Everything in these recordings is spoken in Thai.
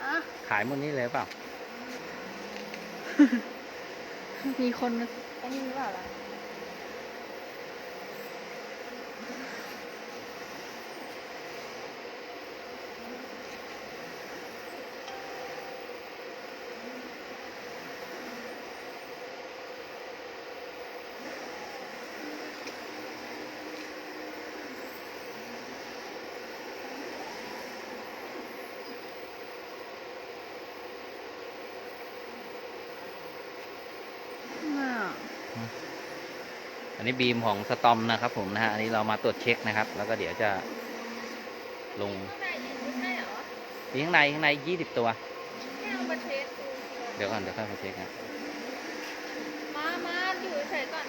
อะขายหมดนี้เลยเปล่า มีคนมาไอ้นี่หรือเปล่าล่ะ น่า อันนี้บีมของสตอมนะครับผมนะฮะ อันนี้เรามาตรวจเช็คนะครับ แล้วก็เดี๋ยวจะลงข้างในอีกไม่ใช่เหรอมีข้างในข้างในยี่สิบตัวแค่เอามาเทสดูเดี๋ยวก่อนเดี๋ยวค่อยมาเช็คนะมามาอยู่เฉยๆก่อน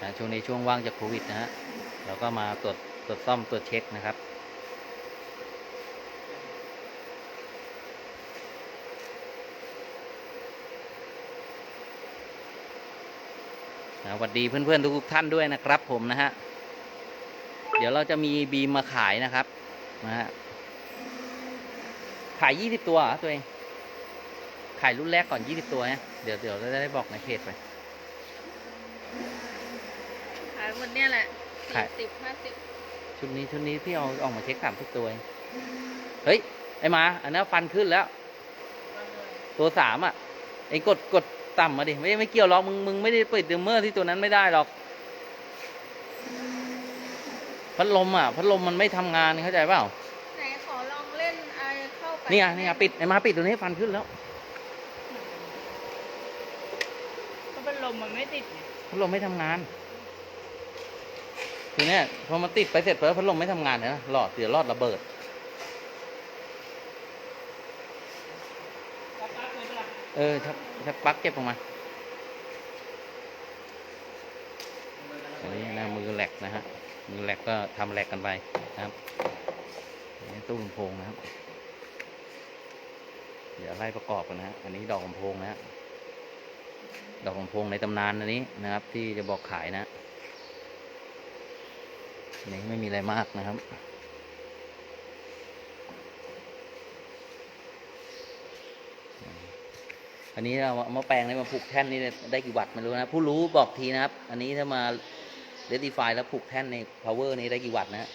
นะช่วงนี้ช่วงว่างจากโควิดนะฮะ เราก็มาตรวจตรวจซ่อมตรวจเช็คนะครับ สวัสดีเพื่อนๆทุกๆท่านด้วยนะครับ ผมนะฮะเดี๋ยวเราจะมีบีมมาขายนะครับนะฮะขายยี่สิบตัวเหรอตัวเองขายรุ่นแรกก่อนยี่สิบตัวเนี่ยเดี๋ยวเดี๋ยวเราจะได้บอกในเพจไป ขายหมดเนี่ยแหละขาสี่ยสิบห้าสิบชุดนี้ชุดนี้พี่เอาออกมาเช็คสามทุกตัวเองเฮ้ยไอ้หมา อันนั้นฟันขึ้นแล้วตัวสามอะไอ้กดกด ต่ำมาดิไม่ไม่เกี่ยวหรอกมึงมึงไม่ได้เปิดดิมเมอร์ที่ตัวนั้นไม่ได้หรอก พัดลมอะ พัดลมมันไม่ทำงานเข้าใจเปล่าไหนขอลองเล่นไอเข้าไปนี่ไงนี่ไงปิดไอ้หมาปิดตัวนี้ฟันขึ้นแล้วก็เป็นลมมันไม่ติดไงพัดลมไม่ทำงานทีเนี้ยพอมาติดไปเสร็จแล้วพัดลมไม่ทำงานนะหลอดเดี๋ยวหลอดระเบิด เออชักชักปักเก็บออกมาอันนี้นะมือแหลกนะฮะ มือแหลกก็ทำแหลกกันไปนะครับนนี้ตู้ลำโพงนะครับ เดี๋ยวไล่ประกอบกันนะฮะ อันนี้ดอกลำโพงนะฮะ ดอกลำโพงในตำนานอันนี้นะครับ ที่จะบอกขายนะนนี้ไม่มีอะไรมากนะครับ อันนี้เราเอามาแปลงในมาผูกแท่นนี่ได้กี่วัตต์ไม่รู้นะ ผู้รู้บอกทีนะครับ อันนี้ถ้ามาเรด i ีไฟแล้วผูกแท่นใน power นี้ได้กี่วัตต์นะฮะ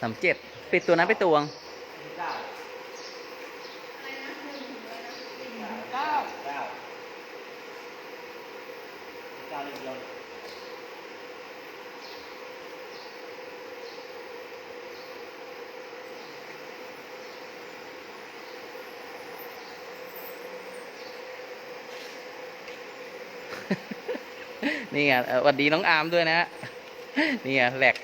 สามเจ็ดปิดตัวนั้นไปตวงเก้านี่ไงเอ่อสวัสดีน้องอาร์มด้วยนะฮะนี่ไงแหลก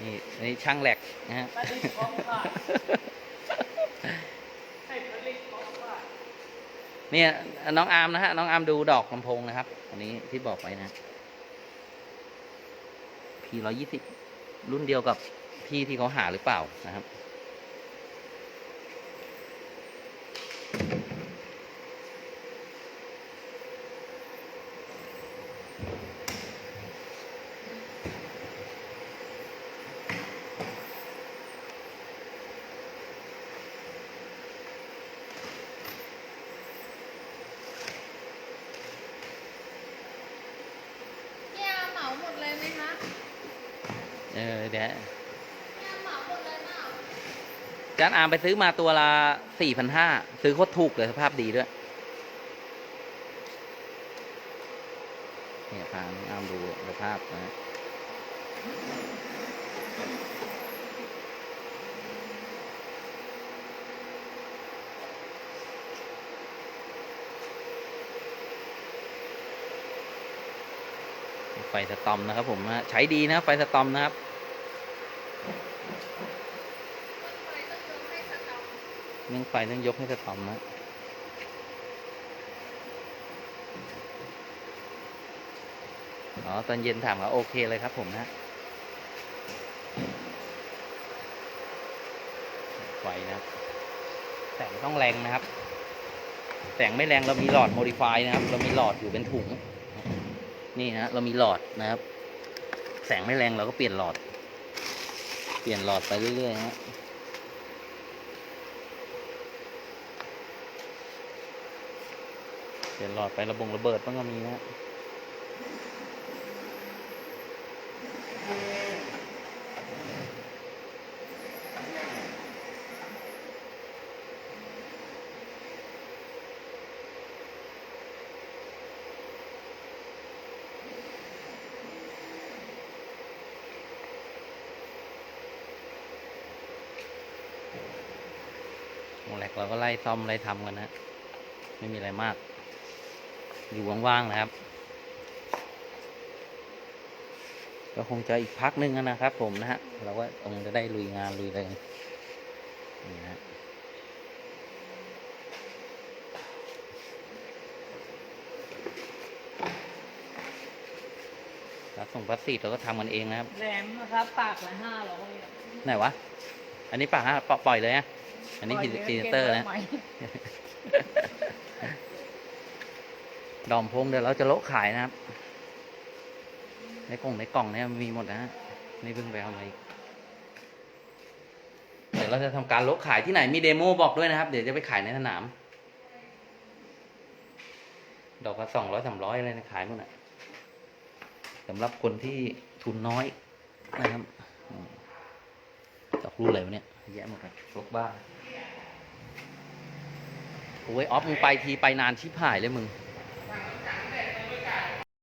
นี่นี่ช่างแหลกนะฮะเนี่ยน้องอาร์มนะฮะน้องอาร์มดูดอกลำโพงนะครับอันนี้ที่บอกไว้นะ P ร้อยี่สิบรุ่นเดียวกับพี่ที่เขาหาหรือเปล่านะครับ พี่อาเหมาหมดเลยไหมคะเออเดี๋ยวพี่อาเหมาหมดเลยเปล่า จานอาร์มไปซื้อมาตัวละสี่พันห้าซื้อโคตรถูกเลยสภาพดีด้วย เนี่ยพาน้องอาร์มดูสภาพนะฮะไฟสตอมนะครับผมนะใช้ดีนะไฟสตอมนะครับต้นไม้ต้องยกให้สตอมเรื่องไฟต้องยกให้สตอมนะ อ๋อตอนเย็นถามเขาโอเคเลยครับผมนะไฟนะแสงต้องแรงนะครับ แสงไม่แรงเรามีหลอดโมดิฟายนะครับ เรามีหลอดอยู่เป็นถุง นี่นะเรามีหลอดนะครับ แสงไม่แรงเราก็เปลี่ยนหลอด เปลี่ยนหลอดไปเรื่อยๆฮะเปลี่ยนหลอดไประบงระเบิดบ้างก็มีนะ เราก็ไล่ซ่อมไล่ทำกันนะ ไม่มีอะไรมาก อยู่ว่างๆนะครับ ก็คงจะอีกพักหนึงนะครับ ผมนะฮะ เราก็คงจะได้ลุยงานลุยอะไรกันนี่นะฮะรับส่งพลาสติกเราก็ทำกันเองนะครับแหลมนะครับ ปากละห้าร้อยไหนวะ อันนี้ปากฮะปล่อยปล่อยเลยนะ อันนี้พรีพรีเซนเตอร์นะดอมพงเดี๋ยวเราจะโละขายนะครับ ในกล่องในกล่องเนี่ยมีหมดนะฮะนี่เพิ่งไปเอามาอีกเดี๋ยวเราจะทำการโละขายที่ไหนมีเดโมบอกด้วยนะครับ เดี๋ยวจะไปขายในสนาม ดอกละสองร้อยสามร้อยอะไรนะขายหมดอะสำหรับคนที่ทุนน้อยนะครับอืมดอกรูอะไรวะเนี่ยแยะหมดเลยรกบ้า โอ้ยออฟมึงไปทีไปนานชิบหายเลยมึง